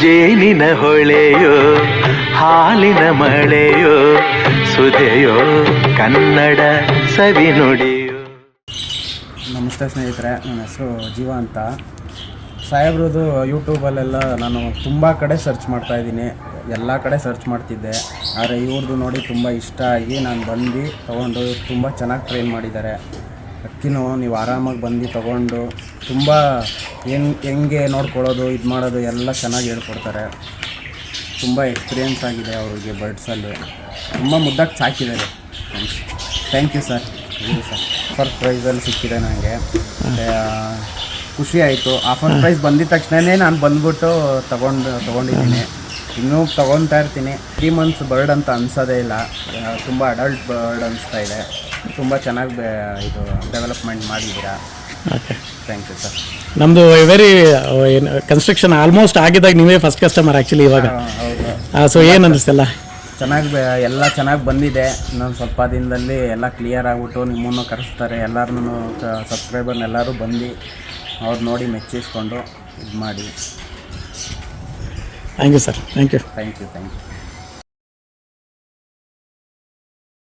ಜೇನಿನ ಹೊಳೆಯೋ, ಹಾಲಿನ ಮಳೆಯೋ, ಸುದೆಯೋ, ಕನ್ನಡ ಸವಿ ನುಡಿಯೋ. ನಮಸ್ತೆ ಸ್ನೇಹಿತರೆ, ನನ್ನ ಹೆಸರು ಜೀವ ಅಂತ. ಸಾಹೇಬ್ರದ್ದು ಯೂಟ್ಯೂಬಲ್ಲೆಲ್ಲ ನಾನು ತುಂಬ ಕಡೆ ಸರ್ಚ್ ಮಾಡ್ತಾ ಇದ್ದೀನಿ. ಎಲ್ಲ ಕಡೆ ಸರ್ಚ್ ಮಾಡ್ತಿದ್ದೆ. ಆದರೆ ಇವ್ರದ್ದು ನೋಡಿ ತುಂಬ ಇಷ್ಟ ಆಗಿ ನಾನು ಬಂದು ತೊಗೊಂಡು ತುಂಬ ಚೆನ್ನಾಗಿ ಟ್ರೈನ್ ಮಾಡಿದ್ದಾರೆ. ಅಕ್ಕಿನೂ ನೀವು ಆರಾಮಾಗಿ ಬಂದು ತೊಗೊಂಡು ತುಂಬ ಹೆಂಗೆ ಹೆಂಗೆ ನೋಡ್ಕೊಳ್ಳೋದು ಇದು ಮಾಡೋದು ಎಲ್ಲ ಚೆನ್ನಾಗಿ ಹೇಳ್ಕೊಡ್ತಾರೆ. ತುಂಬ ಎಕ್ಸ್ಪೀರಿಯೆನ್ಸ್ ಆಗಿದೆ ಅವ್ರಿಗೆ ಬರ್ಡ್ಸಲ್ಲಿ ತುಂಬ ಮುದ್ದಾಗಿ ಸಾಕಿದ್ದಾರೆ ಥ್ಯಾಂಕ್ ಯು ಸರ್ ಇದು ಸರ್ ಆಫರ್ ಪ್ರೈಸಲ್ಲಿ ಸಿಕ್ಕಿದೆ ನನಗೆ ಮತ್ತು ಖುಷಿ ಆಯಿತು. ಆಫರ್ ಪ್ರೈಸ್ ಬಂದಿದ ತಕ್ಷಣವೇ ನಾನು ಬಂದ್ಬಿಟ್ಟು ತೊಗೊಂಡು ತೊಗೊಂಡಿದ್ದೀನಿ. ಇನ್ನೂ ತೊಗೊತಾ ಇರ್ತೀನಿ. ತ್ರೀ ಮಂತ್ಸ್ ಬರ್ಡ್ ಅಂತ ಅನ್ಸೋದೇ ಇಲ್ಲ. ತುಂಬ ಅಡಲ್ಟ್ ಬರ್ಡ್ ಅನಿಸ್ತಾ ಇದೆ. ತುಂಬ ಚೆನ್ನಾಗಿ ಇದು ಡೆವಲಪ್ಮೆಂಟ್ ಮಾಡಿದ್ದೀರಾ? ಓಕೆ ಥ್ಯಾಂಕ್ ಯು ಸರ್ ನಮ್ಮದು ವೆರಿ ಏನು ಕನ್ಸ್ಟ್ರಕ್ಷನ್ ಆಲ್ಮೋಸ್ಟ್ ಆಗಿದ್ದಾಗ ನೀವೇ ಫಸ್ಟ್ ಕಸ್ಟಮರ್ ಆ್ಯಕ್ಚುಲಿ ಇವಾಗ. ಸೊ ಏನು ಅನ್ನಿಸ್ತಲ್ಲ ಚೆನ್ನಾಗಿ ಎಲ್ಲ ಚೆನ್ನಾಗಿ ಬಂದಿದೆ. ಇನ್ನೊಂದು ಸ್ವಲ್ಪ ದಿನದಲ್ಲಿ ಎಲ್ಲ ಕ್ಲಿಯರ್ ಆಗಿಬಿಟ್ಟು ನಿಮ್ಮನ್ನು ಕರೆಸ್ತಾರೆ. ಎಲ್ಲರನ್ನೂ ಸಬ್ಸ್ಕ್ರೈಬರ್ನೆಲ್ಲರೂ ಬಂದು ಅವ್ರು ನೋಡಿ ಮೆಚ್ಚಿಸ್ಕೊಂಡು ಇದು ಮಾಡಿ. Thank you sir thank you thank you thank you